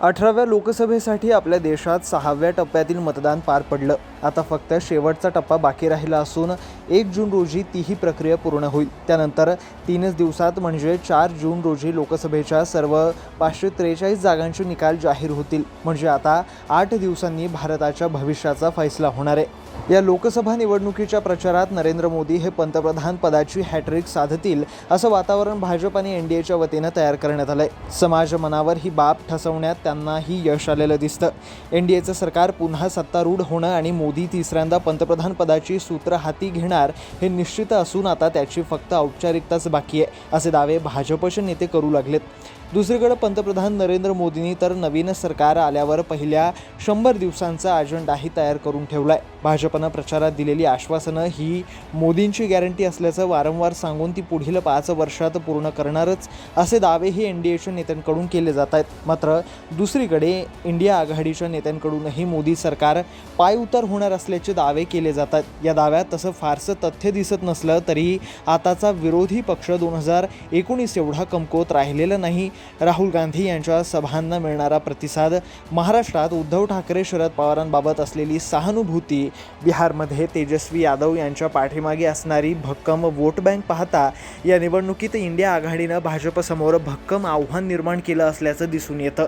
अठराव्या लोकसभेसाठी आपल्या देशात सहाव्या टप्प्यातील मतदान पार पडलं. आता फक्त शेवटचा टप्पा बाकी राहिला असून एक जून रोजी तीही प्रक्रिया पूर्ण होईल. त्यानंतर तीनच दिवसात म्हणजे चार जून रोजी लोकसभेच्या सर्व पाचशे त्रेचाळीस जागांचे निकाल जाहीर होतील. म्हणजे आता आठ दिवसांनी भारताच्या भविष्याचा फैसला होणार आहे. या लोकसभा निवडणुकीच्या प्रचारात नरेंद्र मोदी हे पंतप्रधान पदाची हॅट्रिक साधतील असं वातावरण भाजप आणि एन डी एच्या वतीनं तयार करण्यात आलंय. समाज मनावर ही बाब ठसवण्यात त्यांनाही यश आलेलं दिसतं. एन डी एचं सरकार पुन्हा सत्तारूढ होणं आणि मोदी तिसऱ्यांदा पंतप्रधान पदाची सूत्र हाती घेणार हे निश्चित असून आता त्याची फक्त औपचारिकताच बाकी आहे असे दावे भाजपचे नेते करू लागलेत. दुसरीकडे पंतप्रधान नरेंद्र मोदींनी तर नवीन सरकार आल्यावर पहिल्या शंभर दिवसांचा अजेंडाही तयार करून ठेवलाय. भाजपनं प्रचारात दिलेली आश्वासनं ही मोदींची गॅरंटी असल्याचं वारंवार सांगून ती पुढील पाच वर्षात पूर्ण करणारच असे दावेही एन डी एच्या नेत्यांकडून केले जात आहेत. मात्र दुसरीकडे इंडिया आघाडीच्या नेत्यांकडूनही मोदी सरकार पायउतार होणार असल्याचे दावे केले जातात या दाव्यात तसं फारसं तथ्य दिसत नसलं तरी आताचा विरोधी पक्ष दोन हजार एकोणीस एवढा कमकुवत राहिलेला नाही. राहुल गांधी यांच्या सभांना मिळणारा प्रतिसाद महाराष्ट्रात उद्धव ठाकरे शरद पवारांबाबत असलेली सहानुभूती बिहारमध्ये तेजस्वी यादव यांच्या पाठीमागे असणारी भक्कम वोट बँक पाहता या निवडणुकीत इंडिया आघाडीनं भाजपसमोर भक्कम आव्हान निर्माण केलं असल्याचं दिसून येतं.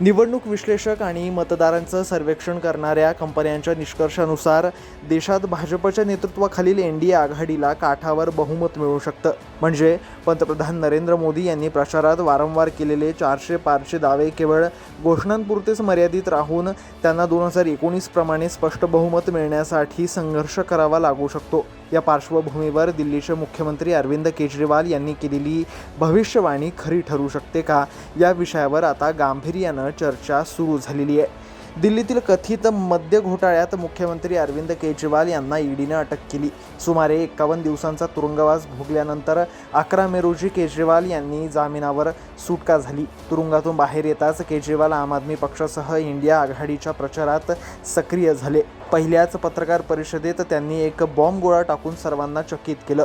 निवडणूक विश्लेषक आणि मतदारांचं सर्वेक्षण करणाऱ्या कंपन्यांच्या निष्कर्षानुसार देशात भाजपच्या नेतृत्वाखालील एन डी ए आघाडीला काठावर बहुमत मिळू शकतं. म्हणजे पंतप्रधान नरेंद्र मोदी यांनी प्रचारात वारंवार केलेले चारशे पारशे दावे केवळ घोषणांपुरतेच मर्यादित राहून त्यांना दोन हजार एकोणीसप्रमाणे स्पष्ट बहुमत मिळण्यासाठी संघर्ष करावा लागू शकतो. या पार्श्वभूमीवर दिल्लीचे मुख्यमंत्री अरविंद केजरीवाल यांनी केलेली भविष्यवाणी खरी ठरू शकते का? या विषयावर आता गांभीर्यानं चर्चा सुरू झालेली आहे. दिल्लीतील कथित मद्य घोटाळ्यात मुख्यमंत्री अरविंद केजरीवाल यांना ईडीनं अटक केली. सुमारे एकावन्न दिवसांचा तुरुंगवास भोगल्यानंतर अकरा मे रोजी केजरीवाल यांनी जामिनावर सुटका झाली. तुरुंगातून बाहेर येताच केजरीवाल आम आदमी पक्षासह इंडिया आघाडीच्या प्रचारात सक्रिय झाले. पहिल्याच पत्रकार परिषदेत त्यांनी एक बॉम्ब गोळा टाकून सर्वांना चकित केलं.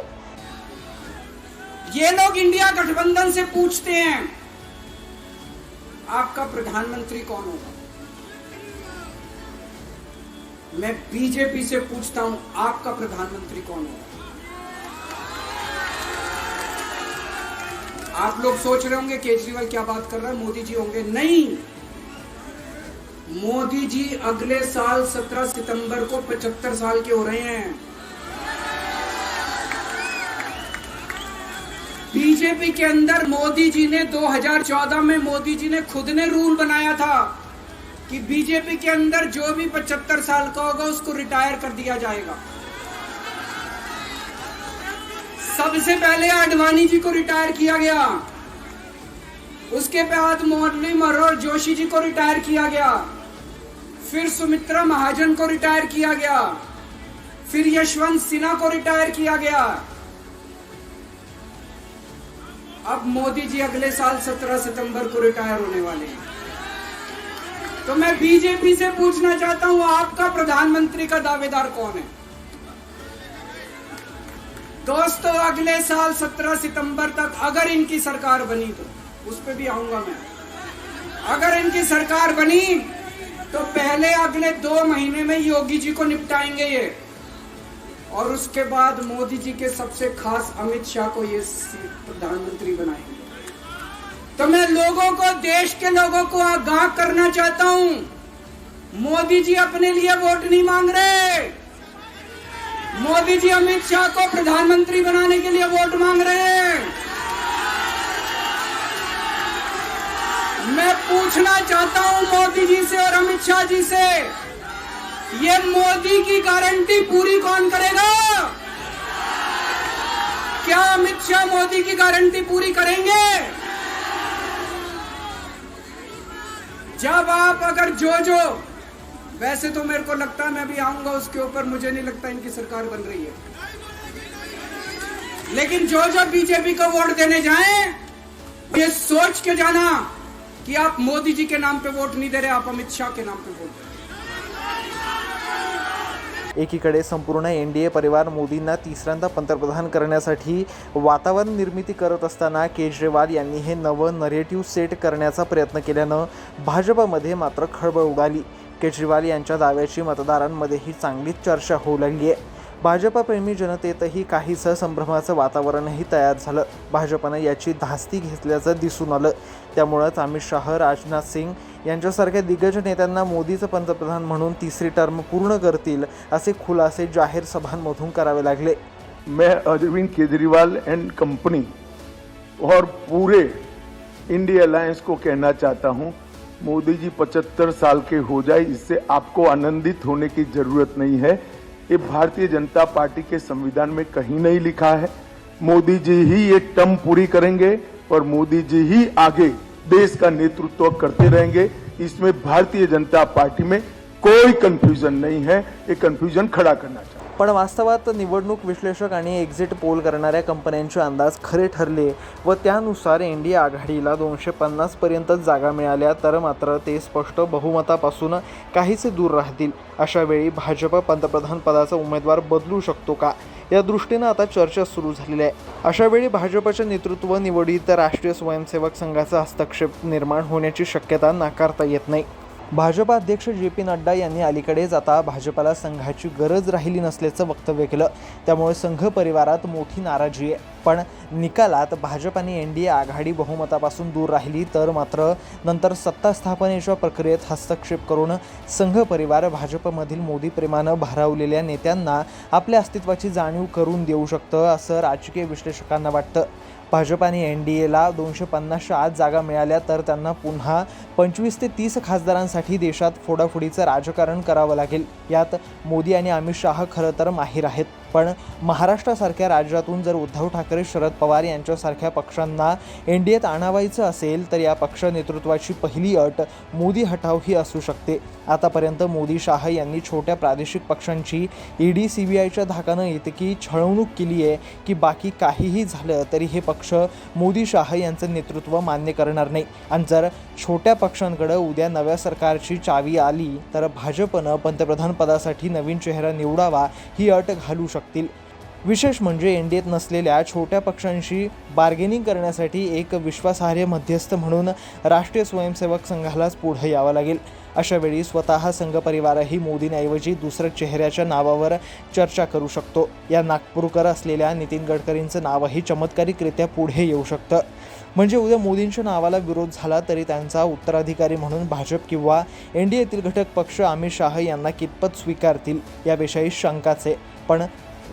ये लोग इंडिया गठबंधन से पूछते हैं आपका प्रधानमंत्री कौन होगा? मैं बीजेपी से पूछता हूँ, आपका प्रधानमंत्री कौन होगा आप लोग सोच रहे होंगे, केजरीवाल क्या बात कर रहा है? मोदी जी होंगे। नहीं! मोदी जी अगले साल 17 सितंबर को 75 साल के हो रहे हैं। बीजेपी के अंदर मोदी जी ने 2014 में मोदी जी ने खुद ने रूल बनाया था। कि बीजेपी के अंदर जो भी 75 साल का होगा, उसको रिटायर कर दिया जाएगा। सबसे पहले आडवाणी जी को रिटायर किया गया। उसके बाद मुरली मनोहर जोशी जी को रिटायर किया गया। फिर सुमित्रा महाजन को रिटायर किया गया। फिर यशवंत सिन्हा को रिटायर किया गया। अब मोदी जी अगले साल 17 सितंबर को रिटायर होने वाले हैं। तो मैं बीजेपी से पूछना चाहता हूँ, आपका प्रधानमंत्री का दावेदार कौन है? दोस्तों, अगले साल 17 सितंबर तक अगर इनकी सरकार बनी तो उस पर भी आऊँगा मैं। अगर इनकी सरकार बनी तो पहले अगले दो महीने में योगी जी को निपटाएँगे ये। और उसके बाद मोदी जी के सबसे खास अमित शाह को ये प्रधानमंत्री बनाएँगे। तो मैं लोगों को, देश के लोगों को आगाह करना चाहता हूँ। मोदी जी अपने लिए वोट नहीं मांग रहे। मोदी जी अमित शाह को प्रधानमंत्री बनाने के लिए वोट मांग रहे हैं। मैं पूछना चाहता हूँ मोदी जी से और अमित शाह जी से, ये मोदी की गारंटी पूरी कौन करेगा? क्या अमित शाह मोदी की गारंटी पूरी करेंगे? जब आप अगर जो जो वैसे तो मेरे को लगता है मैं भी आऊँगा उसके ऊपर, मुझे नहीं लगता इनकी सरकार बन रही है। लेकिन जो जो बीजेपी को वोट देने जाए, ये सोच के जाना कि आप मोदी जी के नाम पे वोट नहीं दे रहे, आप अमित शाह के नाम पे वोट दे रहे। एकीकडे संपूर्ण एन डी ए परिवार मोदींना तिसऱ्यांदा पंतप्रधान करण्यासाठी वातावरण निर्मिती करत असताना केजरीवाल यांनी हे नवं नरेटिव्ह सेट करण्याचा प्रयत्न केल्यानं भाजपमध्ये मात्र खळबळ उडाली. केजरीवाल यांच्या दाव्याची मतदारांमध्येही चांगलीच चर्चा होऊ लागली आहे. भाजपप्रेमी जनतेतही काहीसं संभ्रमाचं वातावरणही तयार झालं. भाजपनं याची धास्ती घेतल्याचं दिसून आलं. त्यामुळंच अमित शाह राजनाथ सिंग यांच्यासारख्या दिग्गज नेत्यांना मोदीचं पंतप्रधान म्हणून तिसरी टर्म पूर्ण करतील असे खुलासे जाहीर सभांमधून करावे लागले. मैं अरविंद केजरीवाल एंड कंपनी और पूरे इंडिया अलायंस को कहना चाहता हूं मोदी जी 75 साल के हो जाए इससे आपको आनंदित होने की जरूरत नहीं है। ये भारतीय जनता पार्टी के संविधान में कहीं नहीं लिखा है। मोदी जी ही ये टर्म पूरी करेंगे और मोदी जी ही आगे देश का नेतृत्व करते रहेंगे। इसमें भारतीय जनता पार्टी में कोई कंफ्यूजन नहीं है। ये कंफ्यूजन खड़ा करना चाहिए पण वास्तवात निवडणूक विश्लेषक आणि एक्झिट पोल करणाऱ्या कंपन्यांचे अंदाज खरे ठरले व त्यानुसार एन डी आघाडीला दोनशे पन्नासपर्यंत जागा मिळाल्या तर मात्र ते स्पष्ट बहुमतापासून काहीसे दूर राहतील. अशावेळी भाजप पंतप्रधान पदाचा उमेदवार बदलू शकतो का? या दृष्टीनं आता चर्चा सुरू झालेली आहे. अशावेळी भाजपचे नेतृत्व निवडीत राष्ट्रीय स्वयंसेवक संघाचा हस्तक्षेप निर्माण होण्याची शक्यता नाकारता येत नाही. भाजपा अध्यक्ष जे पी नड्डा यांनी अलीकडेच आता भाजपाला संघाची गरज राहिली नसल्याचं वक्तव्य केलं. त्यामुळे संघ परिवारात मोठी नाराजी आहे. पण निकालात भाजप आणि एन डी ए आघाडी बहुमतापासून दूर राहिली तर मात्र नंतर सत्ता स्थापनेच्या प्रक्रियेत हस्तक्षेप करून संघ परिवार भाजपमधील मोदी प्रेमानं भारावलेल्या नेत्यांना आपल्या अस्तित्वाची जाणीव करून देऊ शकतं असं राजकीय विश्लेषकांना वाटतं. भाजप आणि एन डी एला दोनशे पन्नासच्या आत जागा मिळाल्या तर त्यांना पुन्हा पंचवीस ते तीस खासदारांसाठी देशात फोडाफोडीचं राजकारण करावं लागेल. यात मोदी आणि अमित शाह खरं तर माहीर आहेत. पण महाराष्ट्रासारख्या राज्यातून जर उद्धव ठाकरे शरद पवार यांच्यासारख्या पक्षांना एन डी एत आणावायचं असेल तर या पक्ष नेतृत्वाची पहिली अट मोदी हटाव ही असू शकते. आतापर्यंत मोदी शाह यांनी छोट्या प्रादेशिक पक्षांची ईडी सी बी आयच्या धाकानं इतकी छळवणूक केली आहे की बाकी काहीही झालं तरी हे पक्ष मोदी शाह यांचं नेतृत्व मान्य करणार नाही. आणि जर छोट्या पक्षांकडं उद्या नव्या सरकारची चावी आली तर भाजपनं पंतप्रधानपदासाठी नवीन चेहरा निवडावा ही अट घालू शकतील. विशेष म्हणजे एन डी एत नसलेल्या छोट्या पक्षांशी बार्गेनिंग करण्यासाठी एक विश्वासार्ह मध्यस्थ म्हणून राष्ट्रीय स्वयंसेवक संघालाच पुढे यावं लागेल. अशावेळी स्वतः संघ परिवारही मोदींऐवजी दुसऱ्या चेहऱ्याच्या नावावर चर्चा करू शकतो. या नागपूरकर असलेल्या नितीन गडकरींचं नावही चमत्कारिकरित्या पुढे येऊ शकतं. म्हणजे उद्या मोदींच्या नावाला विरोध झाला तरी त्यांचा उत्तराधिकारी म्हणून भाजप किंवा एन डी एतील घटक पक्ष अमित शाह यांना कितपत स्वीकारतील याविषयी शंकाच आहे. पण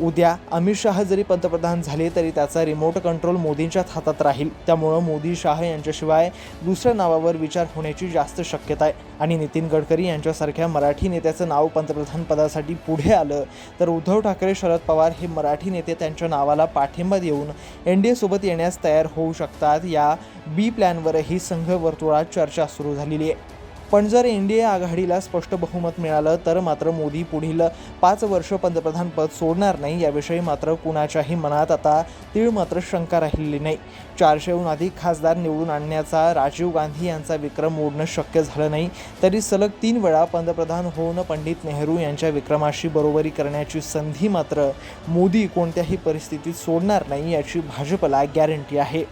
उद्या अमित शहा जरी पंतप्रधान झाले तरी त्याचा रिमोट कंट्रोल मोदींच्याच हातात राहील. त्यामुळं मोदी शाह यांच्याशिवाय दुसऱ्या नावावर विचार होण्याची जास्त शक्यता आहे. आणि नितीन गडकरी यांच्यासारख्या मराठी नेत्याचं नाव पंतप्रधान पदासाठी पुढे आलं तर उद्धव ठाकरे शरद पवार हे मराठी नेते त्यांच्या नावाला पाठिंबा देऊन एन डी एसोबत येण्यास तयार होऊ शकतात. या बी प्लॅनवरही संघ वर्तुळात चर्चा सुरू झालेली आहे. पण जर एन डी ए आघाडीला स्पष्ट बहुमत मिळालं तर मात्र मोदी पुढील पाच वर्ष पंतप्रधानपद सोडणार नाही. याविषयी मात्र कुणाच्याही मनात आता तीळ मात्र शंका राहिलेली नाही. चारशेहून अधिक खासदार निवडून आणण्याचा राजीव गांधी यांचा विक्रम मोडणं शक्य झालं नाही. तरी सलग तीन वेळा पंतप्रधान होऊन पंडित नेहरू यांच्या विक्रमाशी बरोबरी करण्याची संधी मात्र मोदी कोणत्याही परिस्थितीत सोडणार नाही याची भाजपला गॅरंटी आहे.